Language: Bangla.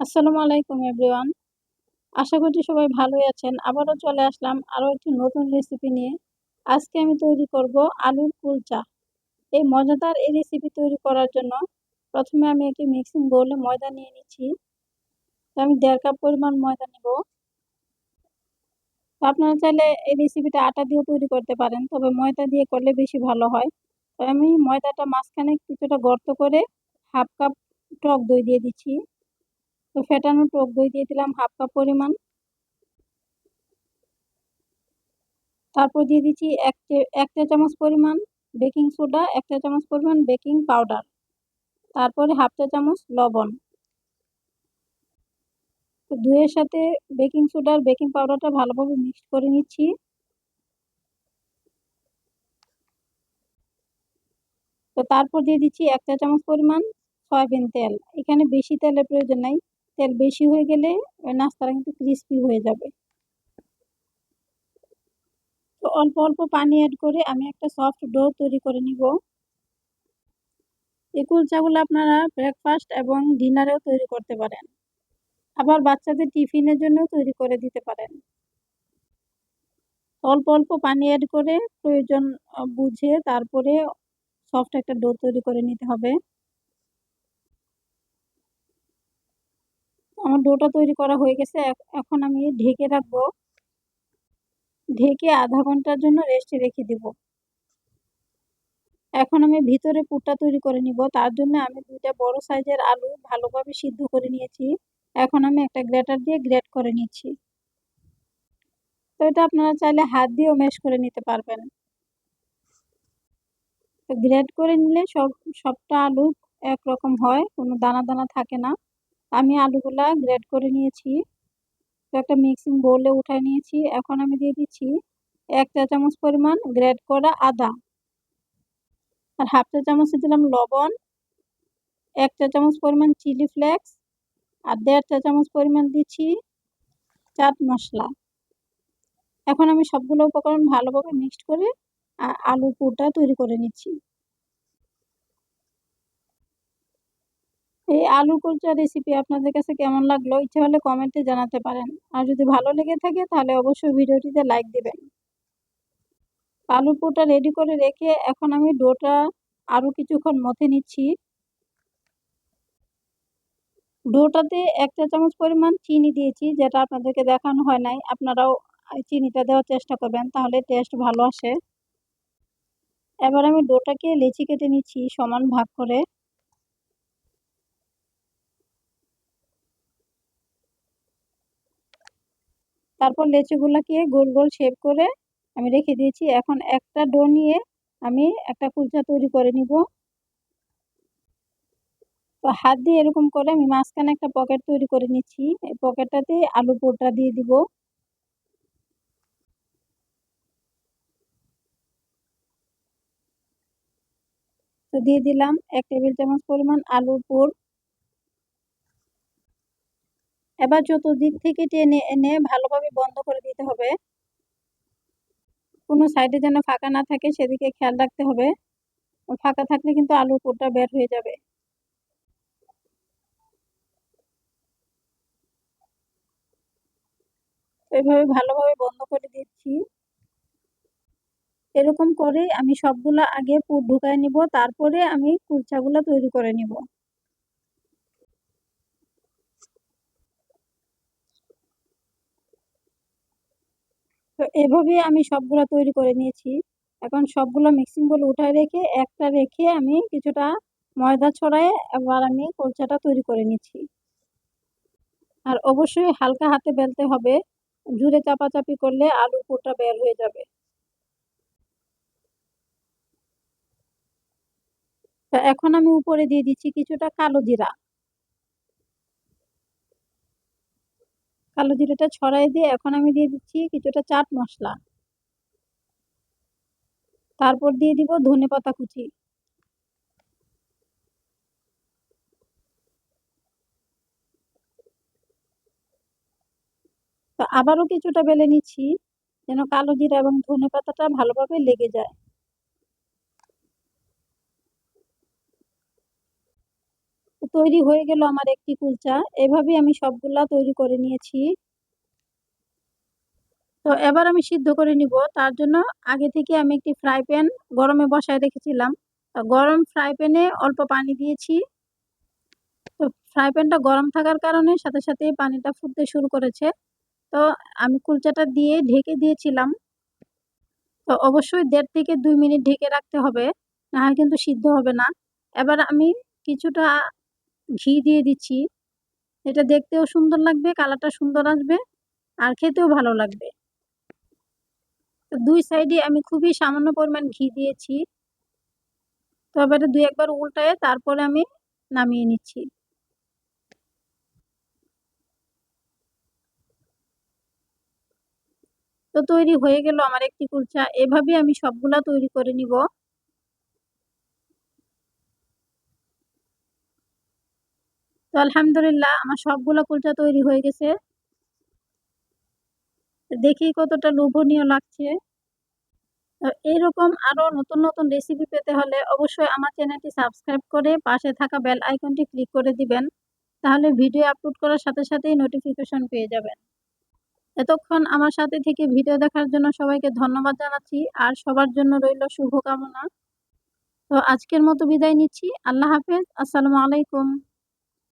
আসসালামু আলাইকুম, এভরিওয়ান। আশা করছি সবাই ভালোই আছেন। আবারও চলে আসলাম আরও একটি নতুন রেসিপি নিয়ে। আজকে আমি তৈরি করব আলুর কুলচা। এই মজাদার এই রেসিপি তৈরি করার জন্য প্রথমে আমি একটি মিক্সিং বোলে ময়দা নিয়ে নিচ্ছি। আমি দেড় কাপ পরিমাণ ময়দা নেব। আপনারা চাইলে এই রেসিপিটা আটা দিয়েও তৈরি করতে পারেন, তবে ময়দা দিয়ে করলে বেশি ভালো হয়। তো আমি ময়দাটা মাঝখানে কিছুটা গর্ত করে হাফ কাপ টক দই দিয়ে দিচ্ছি। তো ফেটানো টক দই দিয়ে দিলাম হাফ কাপ পরিমাণ। তারপর দিয়ে দিচ্ছি এক চা চামচ পরিমাণ বেকিং সোডা এক চা চামচ পরিমাণ বেকিং পাউডার তারপরে হাফ চা চামচ লবণ। তো দুইয়ের সাথে বেকিং সোডা আর বেকিং পাউডারটা ভালোভাবে মিক্সড করে নিচ্ছি। তো তারপর দিয়ে দিচ্ছি এক চা চামচ পরিমাণ সয়াবিন তেল। এখানে বেশি তেলের প্রয়োজন নাই। তেল বেশি হয়ে গেলে নাস্তাটা কিন্তু ক্রিস্পি হয়ে যাবে। তো অল্প অল্প পানি অ্যাড করে আমি একটা সফট ডো তৈরি করে নিব। এই কুলচাগুলো আপনারা ব্রেকফাস্ট এবং ডিনারেও তৈরি করতে পারেন। আবার বাচ্চাদের টিফিনের জন্য তৈরি করে দিতে পারেন। অল্প অল্প পানি অ্যাড করে প্রয়োজন বুঝে তারপরে সফট একটা ডো তৈরি করে নিতে হবে। আমার ডোটা তৈরি করা হয়ে গেছে। এখন আমি ঢেকে রাখব। ঢেকে আধা ঘণ্টার জন্য রেস্টে রেখে দিব। এখন আমি ভিতরে পুরটা তৈরি করে নিব। তার জন্য আমি দুইটা বড় সাইজের আলু ভালোভাবে সিদ্ধ করে নিয়েছি। এখন আমি একটা গ্রেটার দিয়ে গ্রেট করে নিচ্ছি। তো এটা আপনারা চাইলে হাত দিয়েও ম্যাশ করে নিতে পারবেন। তো গ্রেট করে নিলে সব, সবটা আলু একরকম হয়, কোনো দানা দানা থাকে না। আমি আলুগুলা গ্রেড করে নিয়েছি। একটা মিক্সিং বোলে উঠায় নিয়েছি। এখন আমি দিয়ে দিচ্ছি এক চা চামচ পরিমাণ গ্রেড করা আদা। আর হাফ চা চামচ দিলাম লবণ। এক চা চামচ পরিমাণ চিলি ফ্লেক্স। আর দেড় চা চামচ পরিমাণ দিচ্ছি চাট মশলা। এখন আমি সবগুলো উপকরণ ভালোভাবে মিক্সড করে আলু পুরটা তৈরি করে নিচ্ছি। এই আলু কুলচা রেসিপি আপনাদের কাছে কেমন লাগল? ইচ্ছা হলে কমেন্টে জানাতে পারেন। আর যদি ভালো লেগে থাকে, তাহলে অবশ্যই ভিডিওটিতে লাইক দেবেন। আলু পুরটা রেডি করে রেখে এখন আমি ডোটা আরও কিছুক্ষণ মথে নিচ্ছি। ডোটাতে এক চা চামচ পরিমাণ চিনি দিয়েছি, যেটা আপনাদেরকে দেখানো হয় নাই। আপনারাও চিনিটা দেওয়ার চেষ্টা করবেন, তাহলে টেস্ট ভালো আসে। এবার আমি ডোটাকে লেচি কেটে নিচ্ছি সমান ভাগ করে। তারপর লেচুগুলাকে গোল গোল শেপ করে আমি রেখে দিয়েছি। এখন একটা ডো নিয়ে আমি একটা কুলচা তৈরি করে নিব। তো হাত দিয়ে এরকম করে আমি মাঝখানে একটা পকেট তৈরি করে নিচ্ছি। এই পকেটটাতে আলু পোড়টা দিয়ে দিব। তো দিয়ে দিলাম এক টেবিল চামচ পরিমাণ আলুর পুর এবার যত দিক থেকে টেনে এনে ভালোভাবে বন্ধ করে দিতে হবে। কোনো সাইডে যেন ফাঁকা না থাকে, সেদিকে খেয়াল রাখতে হবে। ফাঁকা থাকলে কিন্তু আলুর পুরটা বের হয়ে যাবে। এভাবে ভালোভাবে বন্ধ করে দিচ্ছি। এরকম করে আমি সবগুলো আগে পুর ঢুকায় নিব, তারপরে আমি কুলচাগুলো তৈরি করে নিব। তো এভাবে আমি সবগুলো তৈরি করে নিয়েছি। এখন সবগুলো মিক্সিং বলে উঠায় রেখে একটা রেখে আমি কিছুটা ময়দা ছড়ায় এবার আমি কুলচাটা তৈরি করে নিচ্ছি। আর অবশ্যই হালকা হাতে বেলতে হবে। জুড়ে চাপাচাপি করলে আলু পুরটা বের হয়ে যাবে। তা এখন আমি উপরে দিয়ে দিচ্ছি কিছুটা কালো জিরা। কালো জিরাটা ছড়াই দিয়ে এখন আমি দিয়ে দিচ্ছি কিছুটা চাট মশলা। তারপর দিয়ে দিব ধনে পাতা কুচি। তো আবারও কিছুটা বেলে নিচ্ছি যেন কালো জিরা এবং ধনে পাতাটা ভালোভাবে লেগে যায়। তৈরি হয়ে গেল আমার একটি কুলচা। এভাবেই আমি সবগুলা তৈরি করে নিয়েছি। তো এবার আমি সিদ্ধ করে নিব। তার জন্য আগে থেকে আমি একটি ফ্রাই প্যান গরমে বসায় রেখেছিলাম। গরম ফ্রাই প্যানে অল্প পানি দিয়েছি। তো ফ্রাই প্যানটা গরম থাকার কারণে সাথে সাথে পানিটা ফুটতে শুরু করেছে। তো আমি কুলচাটা দিয়ে ঢেকে দিয়েছিলাম। তো অবশ্যই দেড় থেকে দুই মিনিট ঢেকে রাখতে হবে নাহলে কিন্তু সিদ্ধ হবে না। এবার আমি কিছুটা ঘি দিয়ে দিচ্ছি। এটা দেখতেও সুন্দর লাগবে, কালারটা সুন্দর আসবে আর খেতেও ভালো লাগবে। দুই সাইডে আমি খুবই সামান্য পরিমাণ ঘি দিয়েছি। তো এবারে দুই একবার উল্টায় তারপরে আমি নামিয়ে নিচ্ছি। তো তৈরি হয়ে গেল আমার একটি কুলচা। এভাবে আমি সবগুলা তৈরি করে নিব। আলহামদুলিল্লাহ আমার সবগুলো কুলচা তৈরি হয়ে গেছে। দেখি কতটা লোভনীয় লাগছে। এইরকম আরও নতুন নতুন রেসিপি পেতে হলে অবশ্যই আমার চ্যানেলটি সাবস্ক্রাইব করে পাশে থাকা বেল আইকনটি ক্লিক করে দিবেন। তাহলে ভিডিও আপলোড করার সাথে সাথেই নোটিফিকেশন পেয়ে যাবেন। এতক্ষণ আমার সাথে থেকে ভিডিও দেখার জন্য সবাইকে ধন্যবাদ জানাচ্ছি। আর সবার জন্য রইল শুভকামনা। তো আজকের মতো বিদায় নিচ্ছি। আল্লাহ হাফেজ। আসসালামু আলাইকুম।